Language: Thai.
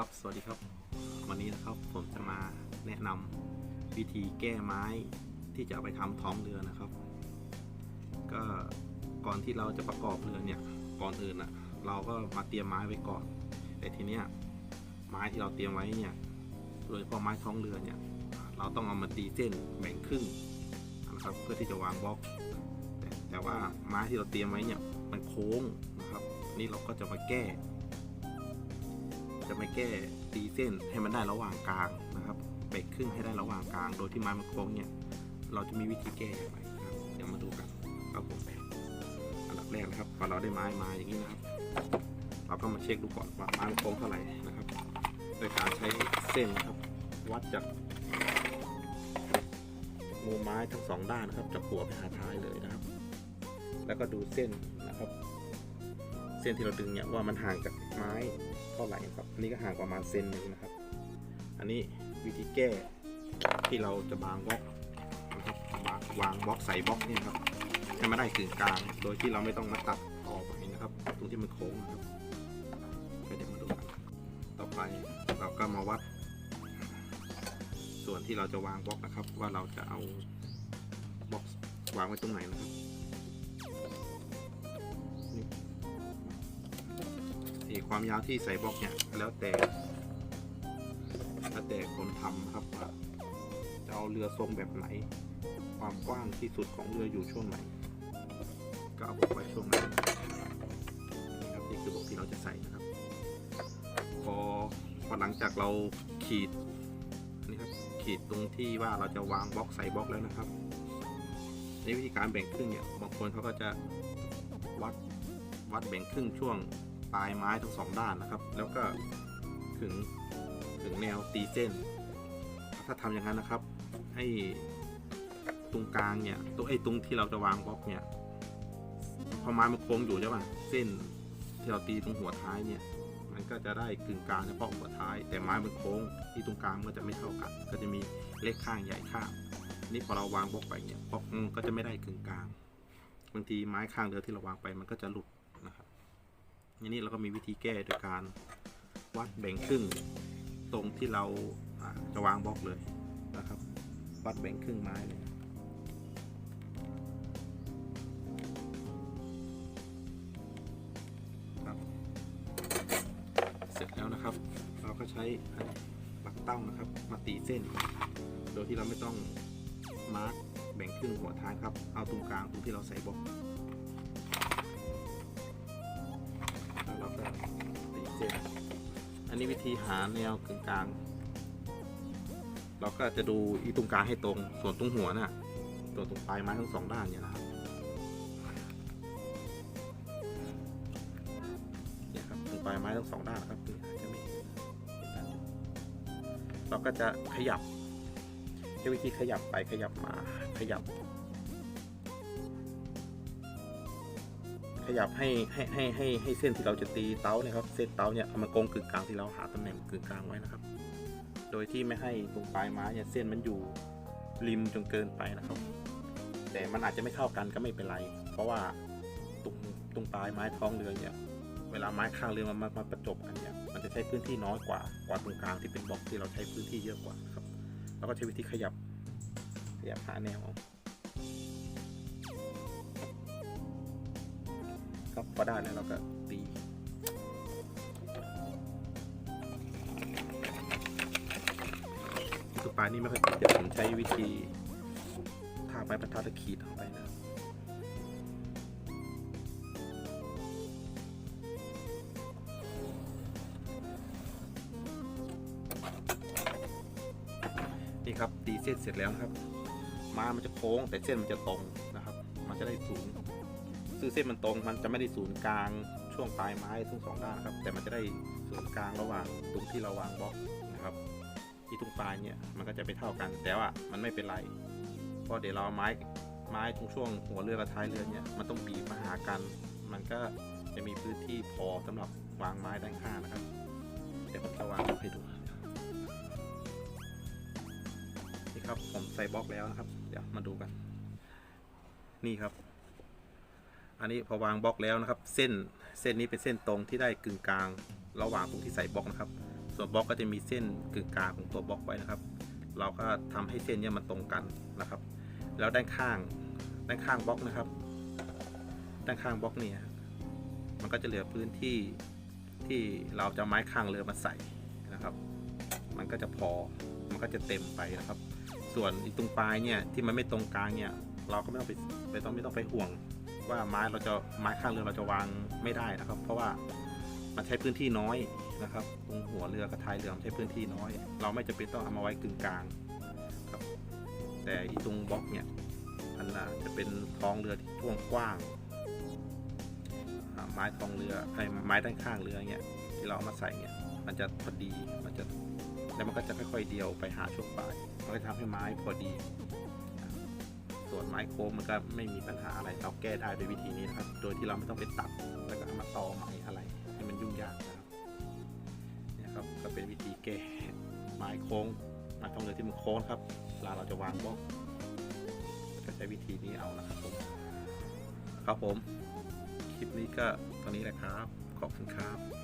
ครับ สวัสดีครับ วันนี้นะครับผมจะมาแนะนำวิธีแก้ไม้ที่จะเอาไปทำท้องเรือนะครับ ก็ก่อนที่เราจะประกอบเรือเนี่ย ก่อนอื่นอะเราก็มาเตรียมไม้ไว้ก่อน แต่ทีเนี้ยไม้ที่เราเตรียมไว้เนี่ย โดยเฉพาะไม้ท้องเรือเนี่ย เราต้องเอามาตีเส้นแบ่งครึ่งนะครับเพื่อที่จะวางบล็อก แต่แต่ว่าไม้ที่เราเตรียมไว้เนี่ยมันโค้งนะครับ นี่เราก็จะมาแก้ จะไม่แก้ตีเส้นให้มันได้ระหว่างกลางนะครับแบ่งครึ่งให้ได้ระหว่างกลาง โดยที่ไม้มันโค้งเนี่ย เราจะมีวิธีแก้อย่างไรนะครับเดี๋ยวมาดูกันครับผมอันดับแรกนะครับพอเราได้ไม้มาอย่างนี้นะครับ เราก็มาเช็คดูก่อนว่าไม้มันโค้งเท่าไหร่นะครับ โดยการใช้เส้นนะครับ วัดจากมุมไม้ทั้งสองด้านนะครับจากหัวไปหาท้ายเลยนะครับ แล้วก็ดูเส้นนะครับ เส้นที่เราดึงเนี่ยว่ามันห่างจากไม้เท่าไหร่ครับอันนี้ก็ห่างประมาณเซนนึงนะครับ อันนี้วิธีแก้ที่เราจะบางบล็อกนะครับวางวางบล็อกใส่บล็อกนี่ครับให้มันได้กึ่งกลาง โดยที่เราไม่ต้องมาตัดออกไปนะครับ ตรงที่มันโค้งนะครับเดี๋ยวมาดูกันต่อไปเราก็มาวัด ส่วนที่เราจะวางบล็อกนะครับ ว่าเราจะเอาบล็อกวางไว้ตรงไหนนะครับ ความยาวที่ใส่บล็อกเนี่ยแล้วแต่แล้วแต่คนทำครับว่าจะเอาเรือทรงแบบไหน ความกว้างที่สุดของเรืออยู่ช่วงไหน ก็เอาบล็อกไว้ช่วงนั้นนี่ครับนี่คือบล็อกที่เราจะใส่นะครับ พอพอหลังจากเราขีดนี่ครับขีดตรงที่ว่าเราจะวางบล็อกใส่บล็อกแล้วนะครับในวิธีการแบ่งครึ่งเนี่ยบางคนเขาก็จะวัดวัดแบ่งครึ่งช่วง ปลายไม้ทั้งสองด้านนะครับ แล้วก็ถึงถึงแนวตีเส้น ถ้าทำอย่างนั้นนะครับ ให้ตรงกลางเนี่ยตรงไอ้ตรงที่เราจะวางบล็อกเนี่ยพอไม้มันโค้งอยู่ใช่ป่ะเส้นที่เราตีตรงหัวท้ายเนี่ย มันก็จะได้กึ่งกลางเฉพาะหัวท้าย แต่ไม้มันโค้งที่ตรงกลางมันก็จะไม่เท่ากัน ก็จะมีเล็กข้างใหญ่ข้างนี่พอเราวางบล็อกไปเนี่ยบล็อกก็จะไม่ได้กึ่งกลางบางทีไม้ข้างเดียวที่เราวางไปมันก็จะหลุด ทีนี้เราก็มีวิธีแก้โดยการวัดแบ่งครึ่งตรงที่เราอ่าจะวางบล็อกเลยนะครับ วัดแบ่งครึ่งไม้เลยครับ เสร็จแล้วนะครับ เราก็ใช้หลักเต้านะครับ มาตีเส้น โดยที่เราไม่ต้องมาร์กแบ่งครึ่งหัวท้ายครับ เอาตรงกลางตรงที่เราใส่บล็อก วิธีหาแนวกึ่งกลางเราก็จะดูอีตรงกลางให้ตรง ส่วนตรงหัวน่ะส่วนตรงปลายไม้ทั้งสองด้านเนี่ยนะครับเนี่ยครับตรงปลายไม้ทั้งสองด้านครับนี่อจะไม่เราก็จะขยับใช้วิธีขยับไปขยับมาขยับ ขยับให้ให้ให้ให้ให้เส้นที่เราจะตีเต้าเนี่ยครับ เส้นเต้าเนี่ยเอามันโกงกึ่งกลางที่เราหาตำแหน่งกึ่งกลางไว้นะครับ โดยที่ไม่ให้ตรงปลายไม้เนี่ยเส้นมันอยู่ริมจนเกินไปนะครับ แต่มันอาจจะไม่เท่ากันก็ไม่เป็นไร เพราะว่าตรงตรงปลายไม้ท้องเรือเนี่ยเวลาไม้ข้างเรือมันมามาประจบกันเนี่ยมันจะใช้พื้นที่น้อยกว่ากว่าตรงกลางที่เป็นบล็อกที่เราใช้พื้นที่เยอะกว่าครับ แล้วก็ใช้วิธีขยับขยับหาแนว พอได้แล้วเราก็ตีตัวปลายนี่ไม่ค่อยติดเดี๋ยวผมใช้วิธีทาไม้บรรทัดแล้วขีดเข้าไปนะนี่ครับตีเส้นเสร็จแล้วนะครับม้มันจะโค้งแต่เส้นมันจะตรงนะครับ มันจะได้สูง คือเส้นมันตรงมันจะไม่ได้ศูนย์กลางช่วงปลายไม้ทั้งสองด้านนะครับ แต่มันจะได้ศูนย์กลางระหว่างตรงที่เราวางบล็อกนะครับ ที่ตรงปลายเนี่ยมันก็จะไปเท่ากัน แต่ว่ามันไม่เป็นไรเพราะเดี๋ยวเราไม้ไม้ตรงช่วงหัวเรือกับท้ายเรือเนี่ยมันต้องบีบมาหากัน มันก็จะมีพื้นที่พอสำหรับวางไม้ด้านข้างนะครับเดี๋ยวผมจะวางให้ดูนี่ครับผมใส่บล็อกแล้วนะครับ เดี๋ยวมาดูกัน นี่ครับ อันนี้พอวางบล็อกแล้วนะครับ เส้นเส้นนี้เป็นเส้นตรงที่ได้กึ่งกลาง ระหว่างตรงที่ใส่บล็อกนะครับ ส่วนบล็อกก็จะมีเส้นกึ่งกลางของตัวบล็อกไว้นะครับ เราก็ทำให้เส้นเนี่ยมันตรงกันนะครับ แล้วด้านข้างด้านข้างบล็อกนะครับ ด้านข้างบล็อกเนี่ยมันก็จะเหลือพื้นที่ที่เราจะไม้ข้างเรือมาใส่นะครับ มันก็จะพอมันก็จะเต็มไปนะครับ ส่วนตรงปลายเนี่ยที่มันไม่ตรงกลางเนี่ยเราก็ไม่ต้องไปไปต้องไม่ต้องไปห่วง ว่าไม้เราจะไม้ข้างเรือเราจะวางไม่ได้นะครับ เพราะว่ามันใช้พื้นที่น้อยนะครับตรงหัวเรือกับท้ายเรือมันใช้พื้นที่น้อย เราไม่จำเป็นต้องเอามาไว้กึ่งกลางครับ แต่อีตรงบล็อกเนี่ยมันน่ะจะเป็นท้องเรือที่ช่วงกว้างไม้ท้องเรือไอ้ไม้ด้านข้างเรือเนี่ยที่เราเอามาใส่เนี่ยมันจะพอดีมันจะแล้วมันก็จะค่อยๆเดียวไปหาช่วงปลายมันก็จะทำให้ไม้พอดี ส่วนไม้โค้งมันก็ไม่มีปัญหาอะไรเราแก้ได้ด้วยวิธีนี้นะครับ โดยที่เราไม่ต้องไปตัดแล้วก็เอามาต่อไม้อะไรให้มันยุ่งยากนะครับเนี่ยครับก็เป็นวิธีแก้ไม้โค้งไม้ทองเรือที่มันโค้งครับเวลาเราจะวางบล็อกก็ใช้วิธีนี้เอานะครับผมครับผม คลิปนี้ก็ตอนนี้แหละครับ ขอบคุณครับ